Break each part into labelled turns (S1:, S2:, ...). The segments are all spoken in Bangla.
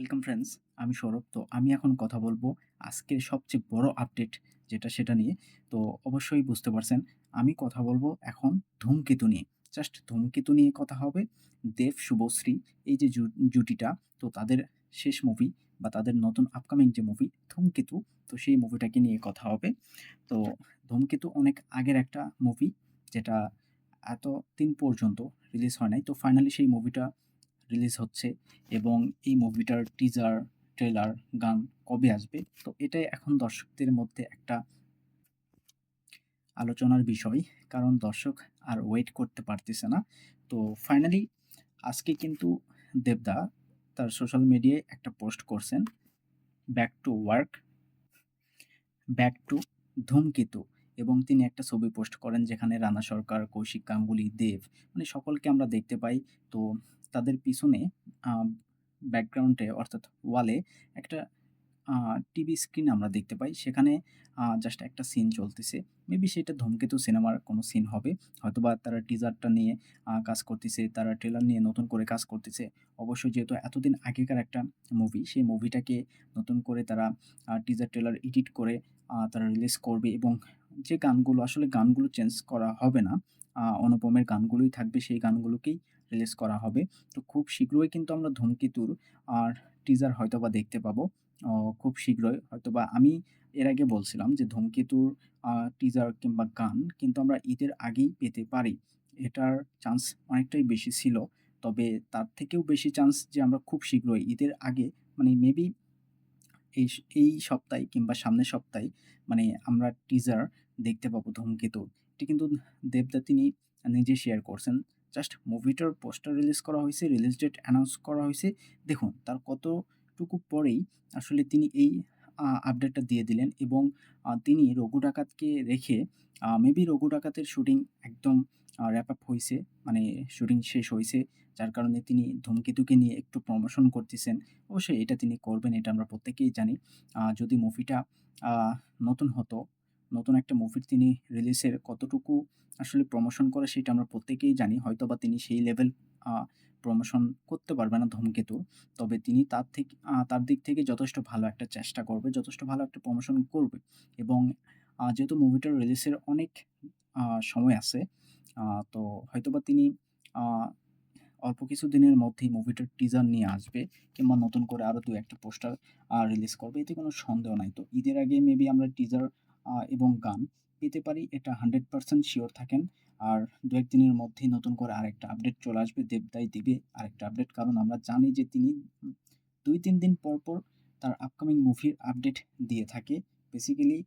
S1: ওয়েলকাম ফ্রেন্ডস আমি সৌরভ। তো আমি এখন কথা বলব আজকের সবচেয়ে বড় আপডেট যেটা সেটা নিয়ে। তো অবশ্যই বুঝতে পারছেন, আমি কথা বলব এখন ধূমকেতু নিয়ে। জাস্ট ধূমকেতু নিয়ে কথা হবে। দেব, শুভশ্রী, এই যে জুটিটা, তো তাদের শেষ মুভি বা তাদের নতুন আপকামিং যে মুভি ধূমকেতু, তো সেই মুভিটাকে নিয়ে কথা হবে। তো ধূমকেতু অনেক আগের একটা মুভি যেটা এত দিন পর্যন্ত রিলিজ হয় নাই। তো ফাইনালি সেই মুভিটা রিলিজ হচ্ছে এবং এই মুভিটার টিজার ট্রেলার গান কবে আসবে? তো এটাই এখন দর্শকদের মধ্যে একটা আলোচনার বিষয়, কারণ দর্শক আর ওয়েট করতে পারতেছে না। তো ফাইনালি আজকে কিন্তু দেবদা তার সোশ্যাল মিডিয়ায় একটা পোস্ট করছেন back to work back to Dhumketu. এবং তিনি একটা ছবি পোস্ট করেন যেখানে রানা সরকার, কৌশিক গাঙ্গুলি, দেব মানে সকলকে আমরা দেখতে পাই। তো তাদের পিছনে ব্যাকগ্রাউন্ডে অর্থাৎ ওয়ালে একটা টিভি স্ক্রিন আমরা দেখতে পাই। সেখানে জাস্ট একটা সিন চলতেছে। মেবি সেটা ধূমকেতু সিনেমার কোনো সিন হবে। হয়তোবা তারা টিজারটা নিয়ে কাজ করতেছে, তারা ট্রেলার নিয়ে নতুন করে কাজ করতেছে। অবশ্যই যেহেতু এতদিন আগেকার একটা মুভি সেই মুভিটাকে নতুন করে তারা টিজার ট্রেলার এডিট করে তারা রিলিজ করবে এবং যে গানগুলো, আসলে গানগুলো চেঞ্জ করা হবে না। অনুপমের গানগুলোই থাকবে, সেই গানগুলোকেই রিলিজ করা হবে। তো খুব শীঘ্রই কিন্তু আমরা ধূমকেতুর আর টিজার হয়তোবা দেখতে পাবো। খুব শীঘ্রই হয়তোবা আমি এর আগে বলছিলাম যে ধূমকেতুর টিজার কিংবা গান কিন্তু আমরা ঈদের আগেই পেতে পারি। এটার চান্স অনেকটাই বেশি ছিল। তবে তার থেকেও বেশি চান্স যে আমরা খুব শীঘ্রই ঈদের আগে মানে মেবি এই এই সপ্তাহে কিংবা সামনের সপ্তাহে মানে আমরা টিজার দেখতে পাবো ধূমকেতু। এটি কিন্তু দেবদা তিনি নিজে শেয়ার করছেন। জাস্ট মুভিটার পোস্টার রিলিজ করা হয়েছে রিলিজ ডেট অ্যানাউন্স করা হয়েছে। দেখুন, তার কতটুকু পরেই আসলে তিনি এই আপডেটটা দিয়ে দিলেন এবং তিনি রঘু ডাকাতকে রেখে মেবি রঘু ডাকাতের শুটিং একদম র্যাপ আপ হয়েছে মানে শুটিং শেষ হয়েছে, যার কারণে তিনি ধূমকেতুকে নিয়ে একটু প্রমোশন করতেছেন। অবশ্যই এটা তিনি করবেন, এটা আমরা প্রত্যেকেই জানি। যদি মুভিটা নতুন হতো নতুন একটা মুভির তিনি রিলিজের কতটুকু আসলে প্রমোশন করে সেটা আমরা প্রত্যেকেই জানি। হয়তো বা তিনি সেই লেভেল প্রমোশন করতে পারবে না ধূমকেতু। তবে তিনি তার থেকে তার দিক থেকে যথেষ্ট ভালো একটা চেষ্টা করবে, যথেষ্ট ভালো একটা প্রমোশন করবে। এবং যেহেতু মুভিটার রিলিজের অনেক সময় আছে তো হয়তোবা তিনি অল্প কিছু দিনের মধ্যেই মুভিটার টিজার নিয়ে আসবে কিংবা নতুন করে আরও দু একটা পোস্টার রিলিজ করবে। এতে কোনো সন্দেহ নাই। তো ঈদের আগে মেবি আমরা টিজার এবং গান। পেতে পারি, এটা হান্ড্রেড পার্সেন্ট শিওর থাকেন। আর দু একদিনের মধ্যেই নতুন করে আরেকটা আপডেট চলে আসবে, দেবদাই দিবে আরেকটা আপডেট কারণ আমরা জানি যে তিনি দুই তিন দিন পর পর তার আপকামিং মুভির আপডেট দিয়ে থাকে। বেসিক্যালি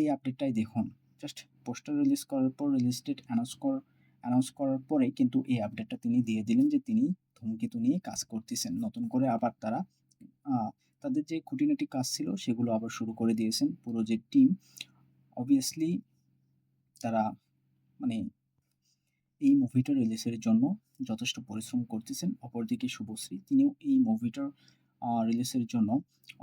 S1: এই আপডেটটাই দেখুন। জাস্ট পোস্টার রিলিজ করার পর রিলিজ ডেট অ্যানাউন্স কর অ্যানাউন্স করার পরে কিন্তু এই আপডেটটা তিনি দিয়ে দিলেন যে তিনি ধূমকেতু নিয়ে কাজ করতেছেন। নতুন করে আবার তারা তাদের যে খুঁটিনাটি কাজ ছিল সেগুলো আবার শুরু করে দিয়েছেন পুরো যে টিম। অবভিয়াসলি তারা মানে এই মুভিটা রিলিজের জন্য যথেষ্ট পরিশ্রম করতেছেন। অপরদিকে শুভশ্রী, তিনিও এই মুভিটার রিলিজের জন্য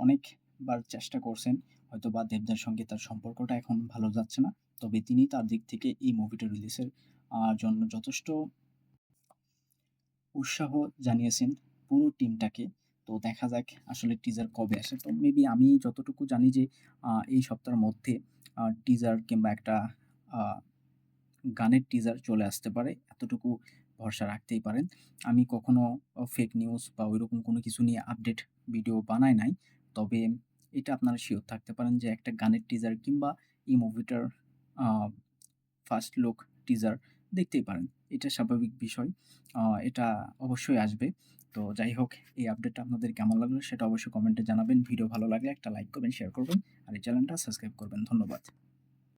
S1: অনেকবার চেষ্টা করছেন। হয়তো বা দেবদার সঙ্গে তার সম্পর্কটা এখন ভালো যাচ্ছে না, তবে তিনি তার দিক থেকে এই মুভিটা রিলিজের জন্য যথেষ্ট উৎসাহ জানিয়েছেন পুরো টিমটাকে। তো দেখা যাক আসলে টিজার কবে আসে। তো মেবি আমি যতটুকু জানি যে এই সপ্তাহের মধ্যে টিজার কিংবা একটা গানের টিজার চলে আসতে পারে। এতটুকু ভরসা রাখতেই পারেন। আমি কখনো ফেক নিউজ বা ওইরকম কোনো কিছু নিয়ে আপডেট ভিডিও বানাই নাই। তবে এটা আপনারা শিওর থাকতে পারেন যে, একটা গানের টিজার কিংবা এই মুভিটার ফার্স্ট লুক টিজার দেখতেই পারেন। এটা স্বাভাবিক বিষয়। এটা অবশ্যই আসবে। তো যাই হোক, এই আপডেটটা আপনাদের কেমন লাগল সেটা অবশ্যই কমেন্টে জানাবেন। ভিডিও ভালো লাগলে একটা লাইক করবেন শেয়ার করবেন, আর এই চ্যানেলটা সাবস্ক্রাইব করবেন। ধন্যবাদ।